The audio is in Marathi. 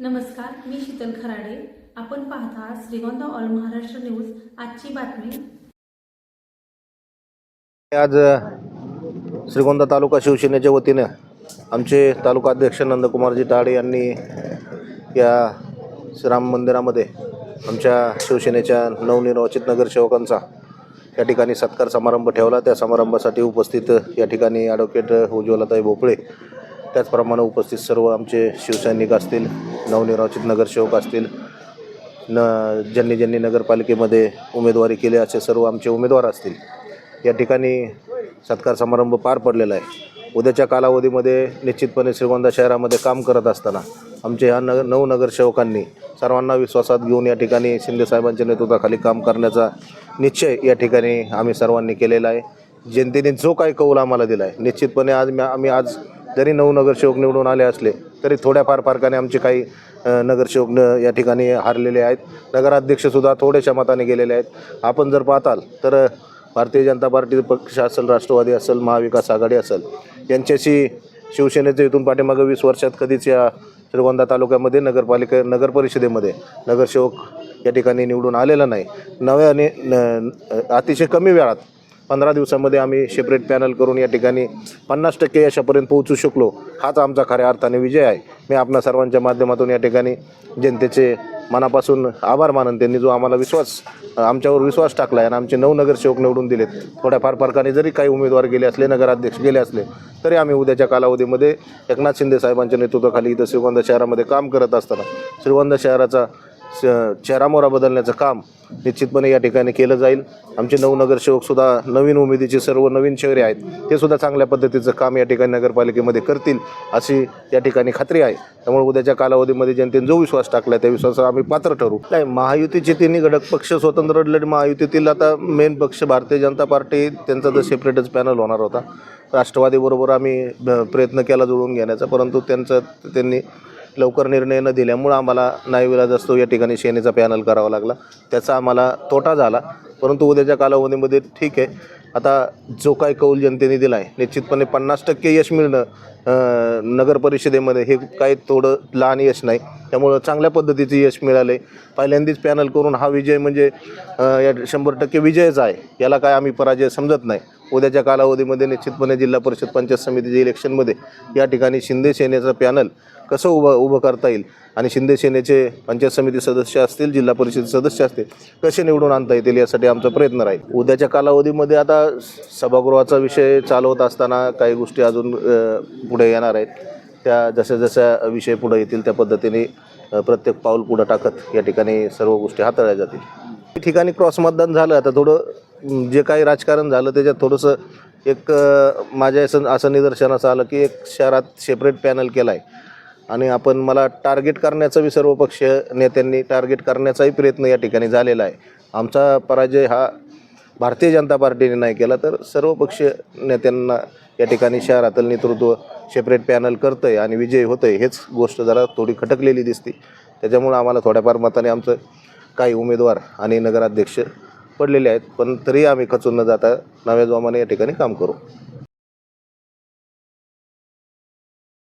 नमस्कार मी शीतल खराडे. आपण पाहता श्रीगोंदा ऑल महाराष्ट्र न्यूज. आजची बातमी. आज श्रीगोंदा तालुका शिवसेनेच्या वतीनं आमचे तालुका अध्यक्ष नंदकुमारजी ताडे यांनी या श्रीराम मंदिरामध्ये आमच्या शिवसेनेच्या नवनिर्वाचित नगरसेवकांचा या ठिकाणी सत्कार समारंभ ठेवला. त्या समारंभासाठी उपस्थित या ठिकाणी ॲडव्होकेट उज्ज्वलाताई भोपळे. त्याचप्रमाणे उपस्थित सर्व आमचे शिवसैनिक असतील नवनिर्वाचित नगरसेवक असतील न ज्यांनी ज्यांनी नगरपालिकेमध्ये उमेदवारी केली असे सर्व आमचे उमेदवार असतील. या ठिकाणी सत्कार समारंभ पार पडलेला आहे. उद्याच्या कालावधीमध्ये निश्चितपणे श्रीगोंदा शहरामध्ये काम करत असताना आमचे ह्या नगर नऊ नगरसेवकांनी सर्वांना विश्वासात घेऊन या ठिकाणी शिंदेसाहेबांच्या नेतृत्वाखाली काम करण्याचा निश्चय या ठिकाणी आम्ही सर्वांनी केलेला आहे. जनतेने जो काही कौल आम्हाला दिला आहे निश्चितपणे आज मी आम्ही आज जरी नऊ नगरसेवक निवडून आले असले तरी थोड्याफार फरकाने आमचे काही नगरसेवक न या ठिकाणी हारलेले आहेत. नगराध्यक्षसुद्धा थोड्याशा मताने गेलेले आहेत. आपण जर पाहताल तर भारतीय जनता पार्टी पक्ष असेल राष्ट्रवादी असेल महाविकास आघाडी असेल यांच्याशी शिवसेनेचं इथून पाठीमागं वीस वर्षात कधीच या श्रीगोंदा तालुक्यामध्ये नगरपालिका नगर परिषदेमध्ये नगरसेवक या ठिकाणी निवडून आलेला नाही. नव्याने न अतिशय कमी वेळात पंधरा दिवसामध्ये आम्ही सेपरेट पॅनल करून या ठिकाणी पन्नास टक्के यशापर्यंत पोहोचू शकलो हाच आमचा खऱ्या अर्थाने विजय आहे. मी आपणा सर्वांच्या माध्यमातून या ठिकाणी जनतेचे मनापासून आभार मानन त्यांनी जो आम्हाला विश्वास आमच्यावर विश्वास टाकला आहे आणि आमचे नऊ नगरसेवक निवडून दिलेत थोड्याफार फरकाने जरी काही उमेदवार गेले असले नगराध्यक्ष गेले असले तरी आम्ही उद्याच्या कालावधीमध्ये एकनाथ शिंदे साहेबांच्या नेतृत्वाखाली इथं श्रीगोंदा शहरामध्ये काम करत असताना श्रीगोंदा शहराचा श- चेहरामोरा बदलण्याचं काम निश्चितपणे या ठिकाणी केलं जाईल. आमचे नऊ नगरसेवकसुद्धा नवीन उमेदीचे सर्व नवीन शहरे आहेत. ते सुद्धा चांगल्या पद्धतीचं काम या ठिकाणी नगरपालिकेमध्ये करतील अशी या ठिकाणी खात्री आहे. त्यामुळे उद्याच्या कालावधीमध्ये जनतेने जो विश्वास टाकला त्या विश्वासावर आम्ही पात्र ठरू. नाही महायुतीचे तिन्ही घटक पक्ष स्वतंत्र लढले महायुतीतील आता मेन पक्ष भारतीय जनता पार्टी त्यांचा तर सेपरेटच पॅनल होणार होता. राष्ट्रवादीबरोबर आम्ही प्रयत्न केला जुळवून घेण्याचा परंतु त्यांचं त्यांनी लवकर निर्णय न दिल्यामुळं आम्हाला नाईविलाज असतो या ठिकाणी सेनेचा पॅनल करावा लागला. त्याचा आम्हाला तोटा झाला. परंतु उद्याच्या कालावधीमध्ये ठीक आहे. आता जो काय कौल जनतेने दिला आहे निश्चितपणे पन्नास टक्के यश मिळणं नगर परिषदेमध्ये हे काही थोडं लहान यश नाही. त्यामुळं चांगल्या पद्धतीचं यश मिळाले पहिल्यांदाच पॅनल करून हा विजय म्हणजे या शंभर टक्के विजयच आहे. याला काय आम्ही पराजय समजत नाही. उद्याच्या कालावधीमध्ये निश्चितपणे जिल्हा परिषद पंचायत समितीच्या इलेक्शनमध्ये या ठिकाणी शिंदे सेनेचं पॅनल कसं उभं उभं करता येईल? आणि शिंदे सेनेचे पंचायत समिती सदस्य असतील जिल्हा परिषद सदस्य असतील कसे निवडून आणता येतील यासाठी आमचा प्रयत्न राहील. उद्याच्या कालावधीमध्ये आता सभागृहाचा विषय चालवत असताना काही गोष्टी अजून पुढे येणार आहेत. त्या जशा जशा विषय पुढे येतील त्या पद्धतीने प्रत्येक पाऊल पुढं टाकत या ठिकाणी सर्व गोष्टी हाताळल्या जातील. ठिकाणी क्रॉस मतदान झालं आता थोडं जे काही राजकारण झालं त्याच्यात थोडंसं एक माझ्या असं असं निदर्शनास आलं की एक शहरात सेपरेट पॅनल केला आहे आणि आपण मला टार्गेट करण्याचा बी सर्व पक्ष नेत्यांनी टार्गेट करण्याचाही प्रयत्न या ठिकाणी झालेला आहे. आमचा पराजय हा भारतीय जनता पार्टीने नाही केला तर सर्व पक्ष नेत्यांना या ठिकाणी शहरातील नेतृत्व सेपरेट पॅनल करतं आहे आणि विजय होतं आहे हेच गोष्ट जरा थोडी खटकलेली दिसते. त्याच्यामुळं आम्हाला थोड्याफार मताने आमचं काही उमेदवार आणि नगराध्यक्ष पडलेले आहेत पण तरी आम्ही खचून न जाता नव्या जोमाने या ठिकाणी काम करू.